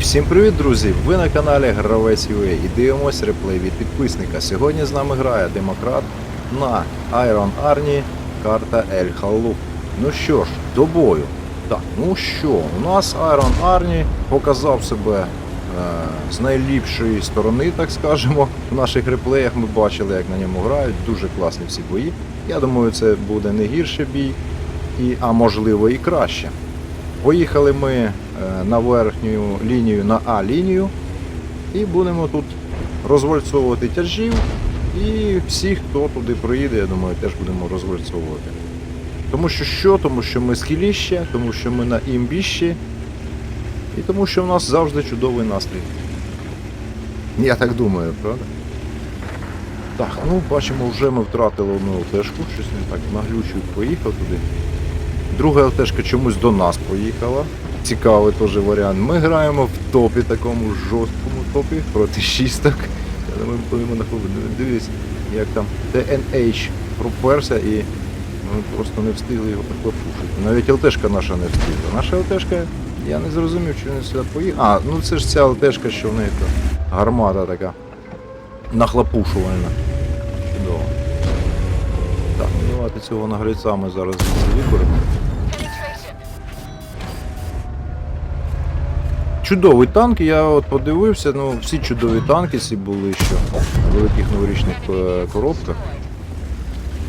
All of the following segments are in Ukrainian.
Всім привіт, друзі! Ви на каналі Гравець UA і дивимось реплей від підписника. Сьогодні з нами грає Демократ на Iron Arnie, карта Ель Халлу. Ну що ж, до бою. Так, ну що, у нас Iron Arnie показав себе е, з найліпшої сторони, так скажемо. В наших реплеях ми бачили, як на ньому грають. Дуже класні всі бої. Я думаю, це буде не гірший бій, і, а можливо і краще. Поїхали ми на верхню лінію, на А-лінію, і будемо тут розвальцовувати тяжів. І всіх, хто туди приїде, я думаю, теж будемо розвальцовувати. Тому що що? Тому що ми схиліще, тому що ми на імбіщі, і тому що в нас завжди чудовий настрій. Я так думаю, правда? Так, ну бачимо, вже ми втратили одну ЛТшку, щось не так наглючив, поїхав туди. Друга ЛТшка чомусь до нас поїхала. Цікавий теж варіант. Ми граємо в топі, такому жорсткому топі проти шісток. Я думаю, будемо на. Дивись, як там TNH проперся і ми просто не встигли його прихлопушити. Навіть ЛТшка наша не встигла. Наша ЛТшка, я не зрозумів, чи він сюди поїхав. А, ну це ж ця ЛТшка, що в неї то гармата така. Нахлопушувальна. Чудово. Так, ну давайте цього наглядця ми зараз виберемо. Чудовий танк, я от подивився, ну всі чудові танки ці були, що в великих новорічних е, коробках.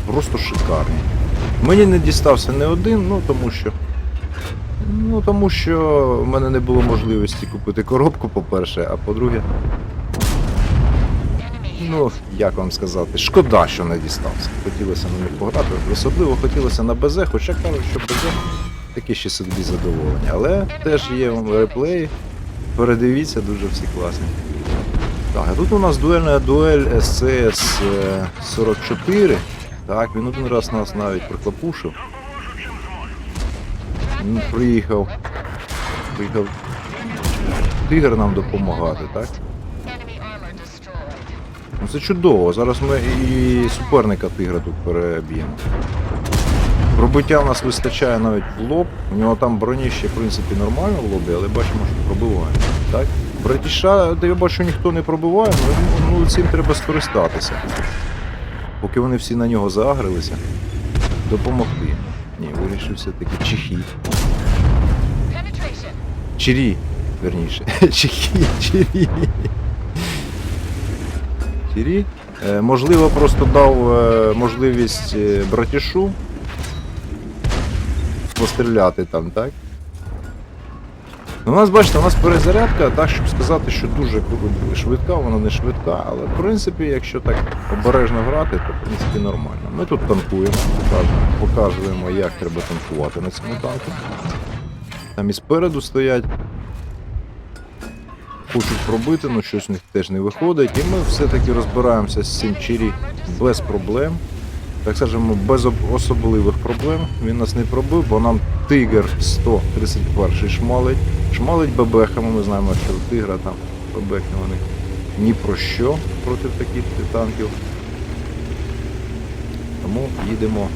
Просто шикарні. Мені не дістався не один, ну тому що. Ну тому що в мене не було можливості купити коробку, по-перше, а по-друге. Ну, як вам сказати, шкода, що не дістався. Хотілося на них пограти. Особливо хотілося на БЗ, хоча кажуть, що БЗ такі ще собі задоволення. Але теж є реплеї. Передивіться, дуже всі класні. Так, а тут у нас дуельна дуель СЦС 44. Так, він один раз нас навіть приклапушив. Він Приїхав. Приїхав тигр нам допомагати, так? Ну це чудово. Зараз ми і суперника тигра тут переб'ємо. Пробиття в нас вистачає навіть в лоб. У нього там броні ще в принципі нормально в лобі, але бачимо, що пробиває. Так? Братіша, де я бачу, ніхто не пробиває, ну, цим треба скористатися. Поки вони всі на нього заагрилися, допомогти. Ні, вирішив все-таки чехі. Чирі, верніше. Чехі, чирі. Чирі. Е, можливо, просто дав е, можливість е, братішу постріляти там, так? Ну, У нас, бачите, у нас перезарядка, так, щоб сказати, що дуже швидка, вона не швидка, але в принципі, якщо так обережно грати, то в принципі нормально. Ми тут танкуємо, покажемо, показуємо, як треба танкувати на цьому танку. Там і спереду стоять. Хочуть пробити, але щось у них теж не виходить. І ми все-таки розбираємося з цим чирі без проблем так скажемо, без особливих проблем. Він нас не пробив, бо нам Тигр 131 шмалить. Шмалить бебехами, ми знаємо, що тигра там бебехи вони ні про що проти таких танків. Тому їдемо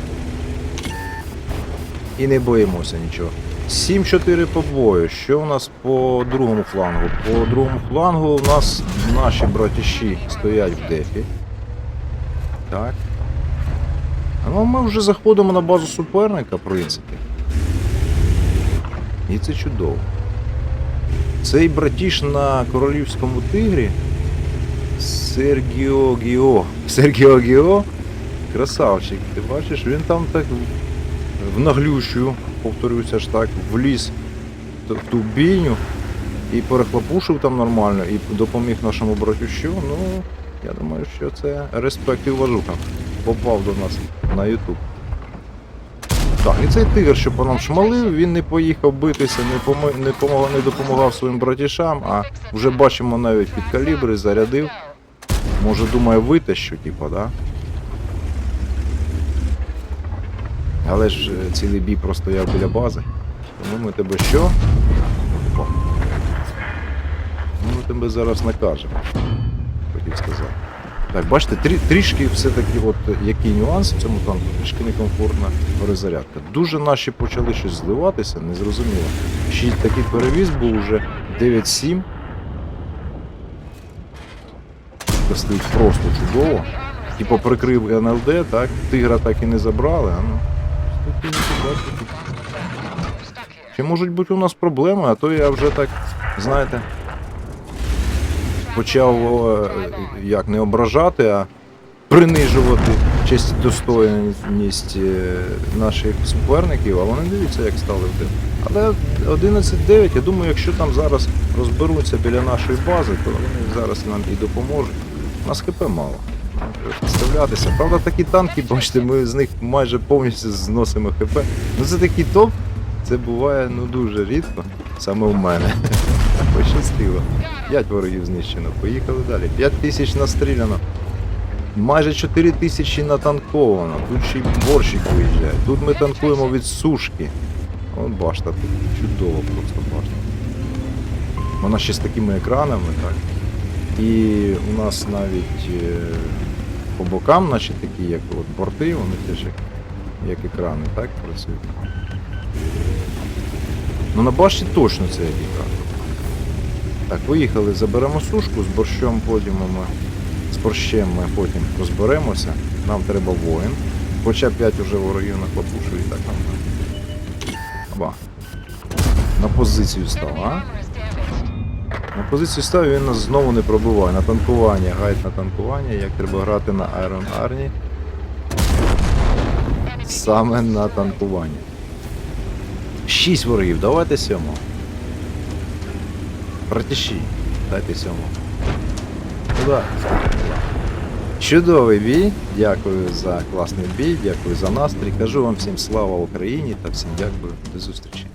і не боїмося нічого. 7-4 по бою. Що у нас по другому флангу? По другому флангу у нас наші братіші стоять в дефі. Так. Ну, ми вже заходимо на базу суперника, в принципі. І це чудово. Цей братіш на королівському тигрі Сергіо Гіо. Сергіо Гіо. Красавчик. Ти бачиш, він там так в наглющу, повторюся ж так, вліз в ту бійню і перехлопушив там нормально, і допоміг нашому братющу. Ну, я думаю, що це респект і уважуха. Попав до нас на YouTube. Так, і цей тигр, що по нам шмалив, він не поїхав битися, не, помо... не, помагав, не допомагав своїм братішам, а вже бачимо навіть під калібри, зарядив. Може думає витащу, типа, да? Але ж е, цілий бій простояв біля бази. Тому ми тебе що? Ми тебе зараз накажемо. Так, бачите, трі, трішки все-таки, от який нюанс в цьому танку, трішки некомфортна перезарядка. Дуже наші почали щось зливатися, незрозуміло. Ще такий перевіз був уже 9-7. Це стоїть просто чудово. Типу прикрив НЛД, так? Тигра так і не забрали, а ну. Чи можуть бути у нас проблеми, а то я вже так, знаєте, почав як не ображати, а принижувати честь і достойність е, наших суперників, а вони дивіться, як стали в дим. Але 11-9, я думаю, якщо там зараз розберуться біля нашої бази, то вони зараз нам і допоможуть. У нас ХП мало. Нам. Правда, такі танки, бачите, ми з них майже повністю зносимо ХП. Ну це такий топ, це буває ну дуже рідко, саме у мене. Пощастило. 5 ворогів знищено. Поїхали далі. 5 тисяч настріляно. Майже 4 тисячі натанковано. Тут ще й борщик виїжджає. Тут ми танкуємо від сушки. От башта тут чудово просто башта. Вона ще з такими екранами, так. І у нас навіть е, по бокам, наші такі, як от борти, вони теж як, як екрани, так, працюють. Ну на башті точно це як екран. Так, виїхали, заберемо сушку, з борщом потім ми, з борщем ми потім розберемося. Нам треба воїн. Хоча 5 уже ворогів на хлопушу і так нам. Аба. На позицію став, а? На позицію став і він нас знову не пробиває. На танкування, гайд на танкування, як треба грати на Iron Arnie. Саме на танкування. Шість ворогів, давайте сьомого. Братіші, дайте сьомого. Туда. Чудовий бій. Дякую за класний бій, дякую за настрій. Кажу вам всім слава Україні та всім дякую. До зустрічі.